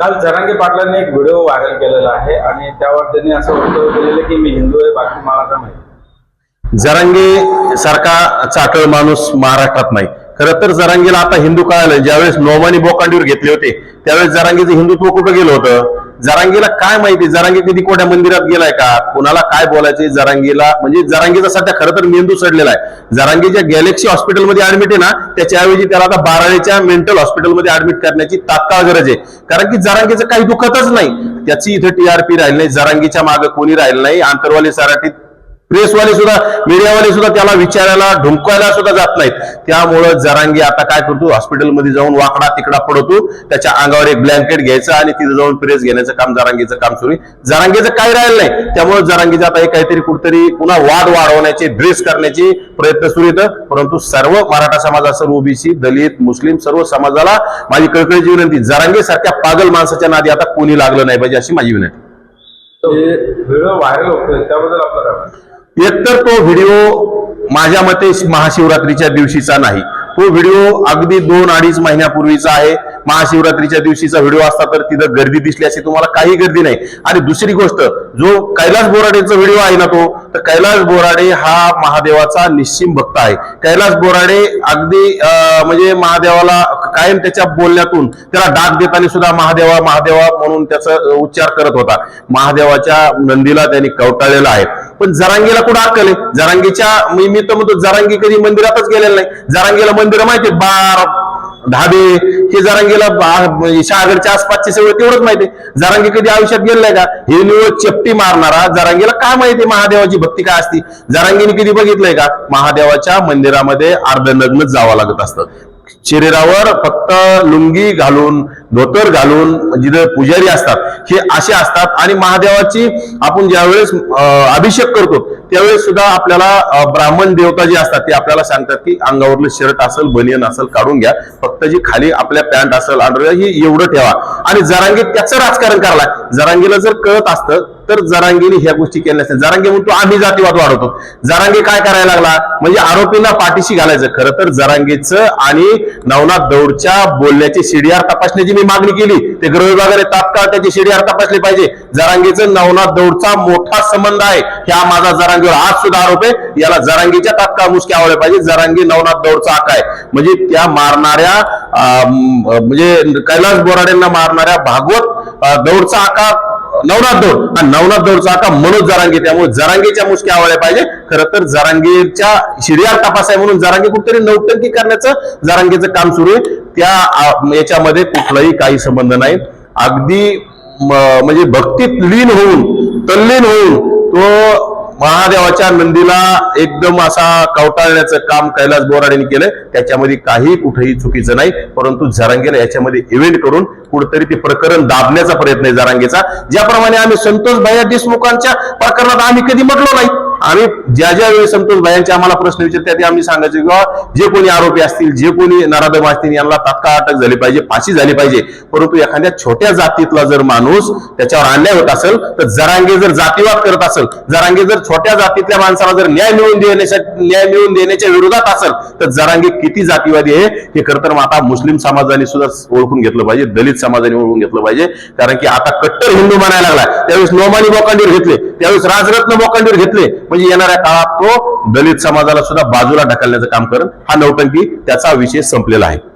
काल जरांगे पाटलांनी एक व्हिडिओ व्हायरल केलेला आहे आणि त्यावर त्यांनी असं वक्तव्य केलेलं की मी हिंदू आहे बाकी मला काय माहिती जरांगे सारखा चाकळ माणूस महाराष्ट्रात नाही. खरं तर जरांगीला आता हिंदू कळालं. ज्यावेळेस नोमानी बोकांडीवर घेतले होते त्यावेळेस जरांगीचं हिंदुत्व कुठं गेलं होतं? जरांगीला काय माहिती? जरांगी कधी कोट्या मंदिरात गेलाय का? कुणाला काय बोलायचे जरांगीला म्हणजे जरांगीचा सध्या खरं तर मेंदू सडलेला आहे. जरांगीच्या गॅलेक्सी हॉस्पिटलमध्ये ऍडमिट आहे ना त्याच्याऐवजी त्याला आता बाराळीच्या मेंटल हॉस्पिटलमध्ये ऍडमिट करण्याची तात्काळ गरज आहे. कारण की जरांगीचं काही दुखतच नाही. त्याची इथं टीआरपी राहिली नाही जरांगीच्या मागे कोणी राहिलं नाही. आंतरवाली सराठीत प्रेसवाले सुद्धा मीडियावाले सुद्धा त्याला विचारायला ढुंकवायला सुद्धा जात नाहीत. त्यामुळं जरांगी आता काय करतो हॉस्पिटलमध्ये जाऊन वाकडा तिकडा पडतो. त्याच्या अंगावर एक ब्लँकेट घ्यायचं आणि तिथं जाऊन प्रेस घेण्याचं काम जरांगीचं काम सुरू आहे. जरांगीचं काही राहिलं नाही. त्यामुळे जरांगीचं आता हे काहीतरी कुठतरी पुन्हा वाद वाढवण्याचे ड्रेस करण्याचे प्रयत्न सुरू येतं परंतु सर्व मराठा समाजा सर्व ओबीसी दलित मुस्लिम सर्व समाजाला माझी कळकळीची विनंती जरांगी सारख्या पागल माणसाच्या नादी आता कोणी लागलं नाही पाहिजे अशी माझी विनंती. व्हिडिओ व्हायरल होतोय त्याबद्दल आपल्याला एकतर तो व्हिडिओ माझ्या मते महाशिवरात्रीच्या दिवशीचा नाही. तो व्हिडिओ अगदी दोन अडीच महिन्यापूर्वीचा आहे. महाशिवरात्रीच्या दिवशीचा व्हिडिओ असता तर तिथं गर्दी दिसली अशी तुम्हाला काही गर्दी नाही. आणि दुसरी गोष्ट जो कैलास बोराडेचा व्हिडिओ आहे ना तो तर कैलास बोराडे हा महादेवाचा निश्चिम भक्त आहे. कैलास बोराडे अगदी अं, म्हणजे महादेवाला कायम त्याच्या बोलण्यातून त्याला डाक देताना सुद्धा महादेवा महादेवा म्हणून त्याचा उच्चार करत होता. महादेवाच्या नंदीला त्यांनी कवटाळलेला आहे. पण जरांगीला कुठं अक्कल आहे? जरांगीच्या मी मी तर म्हणतो जरांगी कधी मंदिरातच गेलेलं नाही. जरांगीला मंदिर माहिती बार धाबे हे जरांगीला शहागडच्या आसपासचे सगळं तेवढंच माहिती जरांगी कधी आयुष्यात गेलेलं का? हे निवड चपटी मारणारा जरांगीला काय माहिती महादेवाची भक्ती काय असती? जरांगीने कधी बघितलंय का? महादेवाच्या मंदिरामध्ये अर्धनग्नच जावं लागत असतं. शरीरावर फक्त लुंगी घालून धोतर घालून जिथे पुजारी असतात हे असे असतात. आणि महादेवाची आपण ज्यावेळेस अभिषेक करतो त्यावेळेस सुद्धा आपल्याला ब्राह्मण देवता जे असतात ते आपल्याला सांगतात की अंगावरलं शर्ट असेल बनियन असेल काढून घ्या. फक्त जी खाली आपल्या पॅन्ट असेल अंडरवेअर ही एवढं ठेवा. आणि जरांगी त्याचं राजकारण करायला. जरांगीला जर कळत असतं तर जरांगीने ह्या गोष्टी केल्या नसत्या. जरांगी म्हणतो आम्ही जातीवाद वाढवतो. जरांगी काय करायला लागला? म्हणजे आरोपींना पाठीशी घालायचं. खरं तर जरांगीचं आणि नवनाथ दौडच्या बोलण्याची सीडीआर तपासण्याची मी मागणी केली. ते गृह विभागाने तात्काळ त्याची सीडीआर तपासली पाहिजे. जरांगीचं नवनाथ दौडचा मोठा संबंध आहे. ह्या माझा जरांगीवर आज सुद्धा आरोप आहे. याला जरांगीच्या तात्काळ मुसक्या आवडल्या पाहिजे. जरांगी नवनाथ दौडचा आका आहे. म्हणजे त्या मारणाऱ्या अं, म्हणजे कैलास बोराडेंना मारणाऱ्या भागवत दौडचा आका नवनाथ दौड. आणि नवनाथ दौडचा आता मनोज जरांगे त्यामुळे जरांगेच्या मुसक्या आवडल्या पाहिजे खरं तर जरांगेच्या शिर्यार तपास आहे म्हणून जरांगे कुठेतरी नौटंकी करण्याचं जरांगेचं काम सुरू आहे. त्या याच्यामध्ये कुठलाही काही संबंध नाही. अगदी म- म्हणजे भक्तीत लीन होऊन तल्लीन होऊन तो महादेवाच्या नंदीला एकदम असा कवटाळण्याचं काम कैलास बोराडेने केलं त्याच्यामध्ये काही कुठेही चुकीचं नाही परंतु जरांगेला याच्यामध्ये इव्हेंट करून कुठेतरी ते प्रकरण दाबण्याचा प्रयत्न आहे जरांगेचा. ज्याप्रमाणे आम्ही संतोष भैया देशमुखांच्या प्रकरणात आम्ही कधी म्हटलो नाही. आम्ही ज्या ज्या वेळी संतोष भायांचे आम्हाला प्रश्न विचारतात ते आम्ही सांगायचे किंवा जे कोणी आरोपी असतील जे कोणी नराधम असतील यांना तात्काळ अटक झाली पाहिजे फाशी झाली पाहिजे. परंतु एखाद्या छोट्या जातीतला जर माणूस त्याच्यावर अन्याय होत असेल तर जरांगे जर जातीवाद करत असेल जरांगे जर छोट्या जातीतल्या माणसाला जर न्याय मिळवून देण्याच्या न्याय मिळवून देण्याच्या विरोधात असेल तर जरांगे किती जातीवादी आहे हे खरं तर आता मुस्लिम समाजाने सुद्धा ओळखून घेतलं पाहिजे दलित समाजाने ओळखून घेतलं पाहिजे. कारण की आता कट्टर हिंदू म्हणायला लागला त्यावेळेस नोमानी बोकांडीवर घेतले. त्यावेळेस राजरत्न बोकांडीवर घेतले. म्हणजे येणाऱ्या काळात तो दलित समाजाला सुद्धा बाजूला ढकलण्याचं काम करेल. हा नौटंकी त्याचा विषय संपलेला आहे.